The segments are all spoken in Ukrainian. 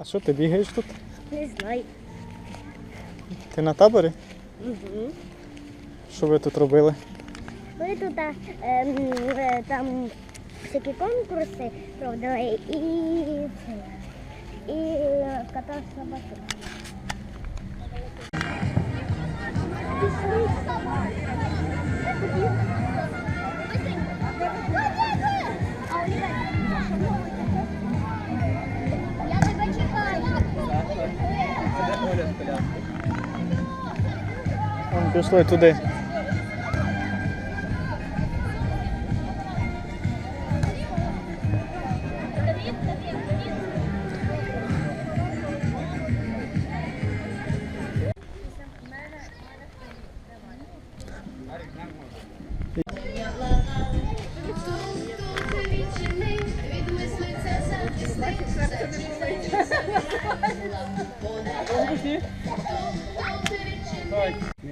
А що ти бігаєш тут? Не знаю. Ти на таборі? Угу. Що ви тут робили? Ми тут а, ем, е, там всякі конкурси проводили і і, І е, катався батут. Пішли туди.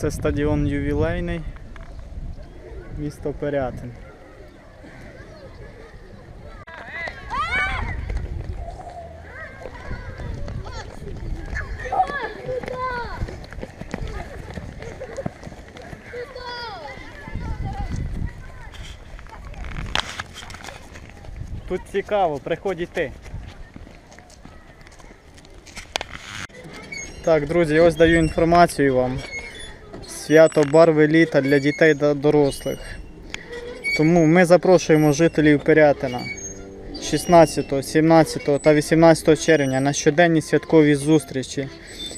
Це стадіон ювілейний, місто Перятин. Тут цікаво, приходь і ти. Так, друзі, ось даю інформацію вам. Свято барви літа для дітей та дорослих. Тому ми запрошуємо жителів Пирятина 16, 17 та 18 червня на щоденні святкові зустрічі.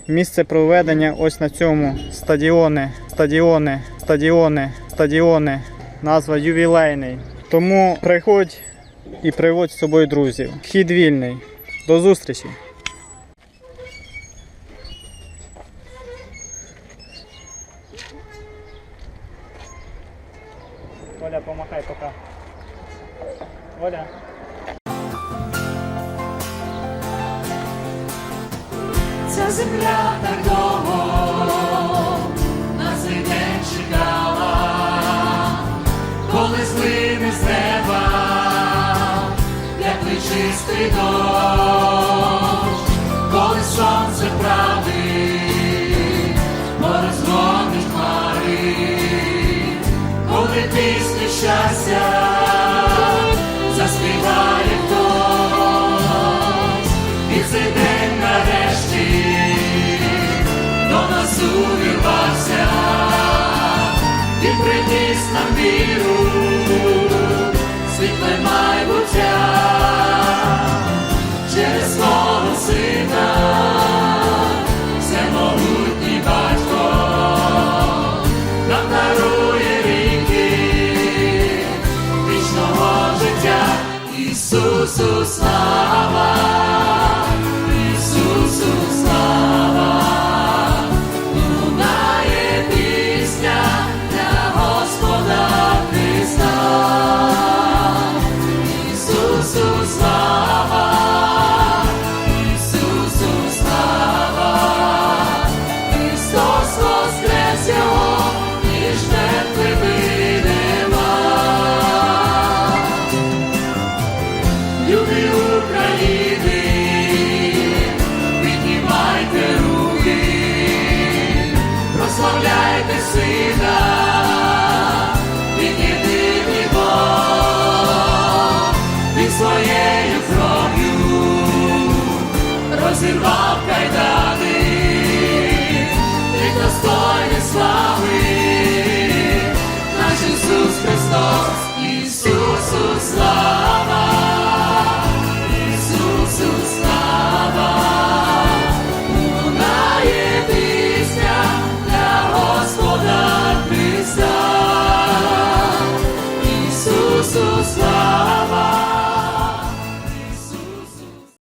Місце проведення ось на цьому стадіони, стадіони, стадіони, стадіони. Назва ювілейний. Тому приходь і приводь з собою друзів. Вхід вільний. До зустрічі! Помахай пока. Оля. Ця земля так довго на цей день чекала, коли злине з неба, як чистий дощ, щастя заспіває хтось, і цей день нарешті до нас увірвався, і приніс нам віру, світле майбуття so slow. Прославляйте сина, він єдиний Бог, він своєю кров'ю розірвав кайдани,